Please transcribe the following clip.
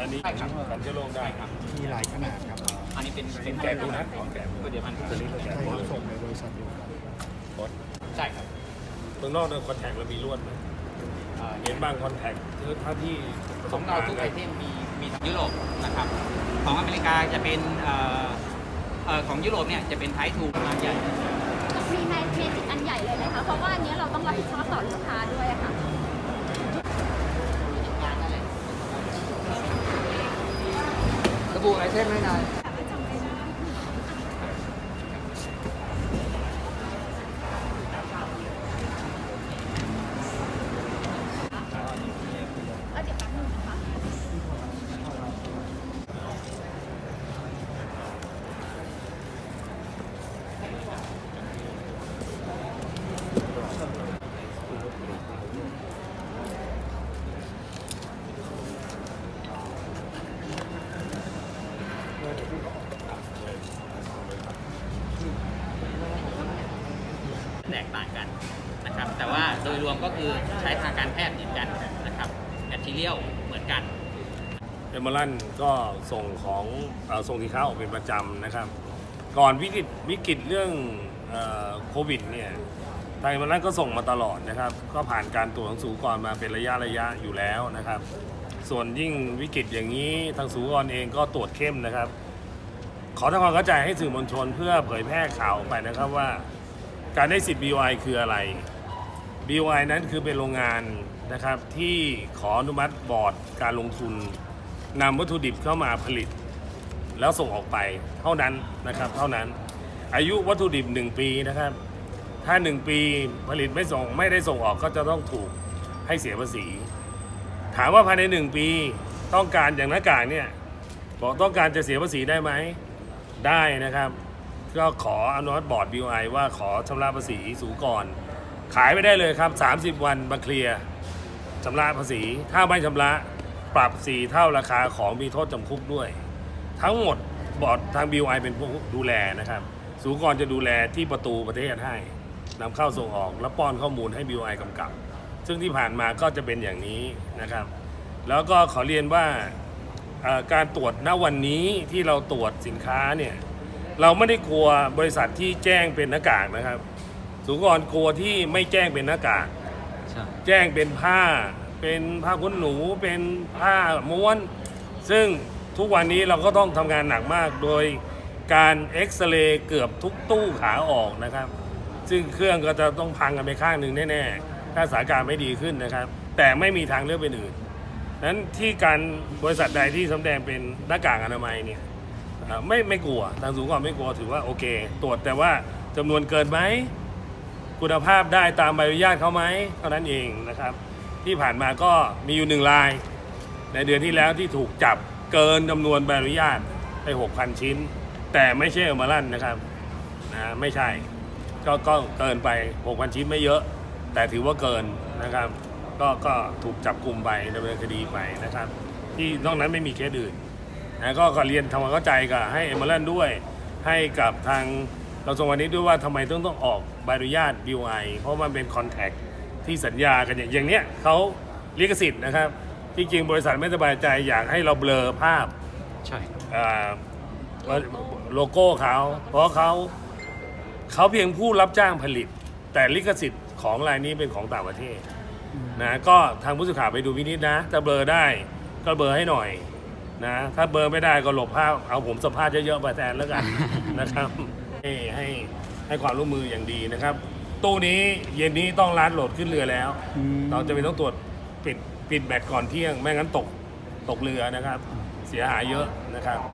อันนี้กันเชื้อโรคได้ครับ มีหลายขนาดครับ อันนี้เป็นเป็นแกะดูนะของแกะตัวเดียวกันตัวนี้เราแกะส่งในบริษัทเดียวกัน กดใช่ครับเมืองนอกเนี่ยคอนแทคเรามีลวดไหมเอ่อเห็นบางคอนแทคถ้าที่ของเราทุกไอเทมมีมีทั้งยุโรปนะครับ ของอเมริกาจะเป็นเอ่อเอ่อของยุโรปเนี่ยจะเป็นไททูขนาดใหญ่ มีในเมจิกอันใหญ่เลยนะคะ เพราะว่าอันเนี้ยเราต้องรับผิดชอบต่อลูกค้าด้วยอะค่ะ ระบุไอเทมให้นาย แตกต่างกันนะครับ แต่ว่าโดยรวมก็คือใช้ทางการแพทย์เหมือนกันนะครับแมทเทียลเหมือนกันเอเมอรันก็ส่งของอส่งสินค้าออกเป็นประจำนะครับ ก่อนวิกฤตวิกฤตเรื่องโควิดเนี่ยทางเอมเมอรันก็ส่งมาตลอดนะครับ ก็ผ่านการตรวจของสูกรมาเป็นระยะระยะอยู่แล้วนะครับ ส่วนยิ่งวิกฤตอย่างนี้ทางสูกรเองก็ตรวจเข้มนะครับ ขอทำความเข้าใจให้สื่อมวลชนเพื่อเผยแพร่ข่าวไปนะครับว่า การได้สิทธิ์ BOI คืออะไร BOI นั้นคือเป็นโรงงานนะครับที่ขออนุมัติบอร์ดการลงทุนนำวัตถุดิบเข้ามาผลิต แล้วส่งออกไปเท่านั้นนะครับเท่านั้นอายุวัตถุดิบ 1 ปีนะครับ ถ้า 1 ปีผลิตไม่ส่งไม่ได้ส่งออกก็จะต้องถูกให้เสียภาษี ถามว่าภายใน 1 ปีต้องการอย่างหน้ากากเนี่ยบอกต้องการจะเสียภาษีได้ไหมได้นะครับ ก็ขออนุมัติบอร์ด BOI ว่าขอชำระภาษีสูงก่อน ขายไปได้เลยครับ 30 วันมาเคลียร์ชำระภาษี ถ้าไม่ชำระปรับ4เท่าราคาของมีโทษจำคุกด้วย ทั้งหมดบอร์ดทาง BOI เป็นผู้ดูแลนะครับ สูงก่อนจะดูแลที่ประตูประเทศให้นำเข้าส่งออกและป้อนข้อมูลให้ BOI กำกับ ซึ่งที่ผ่านมาก็จะเป็นอย่างนี้นะครับ แล้วก็ขอเรียนว่าการตรวจณวันนี้ที่เราตรวจสินค้าเนี่ย เราไม่ได้กลัวบริษัทที่แจ้งเป็นหน้ากากนะครับสูงก่อนกลัวที่ไม่แจ้งเป็นหน้ากากแจ้งเป็นผ้า เป็นผ้าขนหนู เป็นผ้าม้วน ซึ่งทุกวันนี้เราก็ต้องทำงานหนักมากโดยการเอ็กซเรย์เกือบทุกตู้ขาออกนะครับ ซึ่งเครื่องก็จะต้องพังกันไปข้างหนึ่งแน่ๆ ถ้าสถานการณ์ไม่ดีขึ้นนะครับ แต่ไม่มีทางเลือกเป็นอื่นนั้นที่การบริษัทใดที่สำแดงเป็นหน้ากากอนามัยเนี่ยอ่า ไม่ไม่กลัวทางสูงก่อนไม่กลัวถือว่าโอเค ตรวจแต่ว่าจำนวนเกินไหมคุณภาพได้ตามใบอนุญาตเขาไหมเท่านั้นเองนะครับ ที่ผ่านมาก็มีอยู่หนึ่งราย ในเดือนที่แล้วที่ถูกจับเกินจำนวนใบอนุญาตไป6,000ชิ้น แต่ไม่ใช่เออร์มาลั่นนะครับนะไม่ใช่ก็ก็เกินไป6,000ชิ้นไม่เยอะ แต่ถือว่าเกินนะครับ ก็ก็ถูกจับกลุ่มไปดำเนินคดีไปนะครับ ที่นอกนั้นไม่มีเคสอื่น นะก็ขอเรียนทำความเข้าใจกับให้เอมเมอรันด้วย ให้กับทางเราส่งวันนี้ด้วยว่าทำไมต้องต้องออกใบอนุญาต BOI เพราะมันเป็นคอนแทคที่สัญญากันอย่างอย่างเนี้ยเขาลิขสิทธิ์นะครับที่จริงบริษัทไม่สบายใจอยากให้เราเบลอภาพใช่อ่าโลโก้เขาเพราะเขาเขาเพียงผู้รับจ้างผลิต แต่ลิขสิทธิ์ของรายนี้เป็นของต่างประเทศนะก็ทางผู้สื่อข่าวไปดูวินิจนะถ้าเบลอได้ก็เบลอให้หน่อย นะถ้าเบอร์ไม่ได้ก็หลบภาพเอาผมสัมภาษณ์เยอะๆไปแทนแล้วกันนะครับให้ให้ให้ความร่วมมืออย่างดีนะครับ ตู้นี้เย็นนี้ต้องร้านโหลดขึ้นเรือแล้ว เราจะเป็นต้องตรวจปิดปิดแบตก่อนเที่ยง ไม่งั้นตกตกเรือนะครับ เสียหายเยอะนะครับ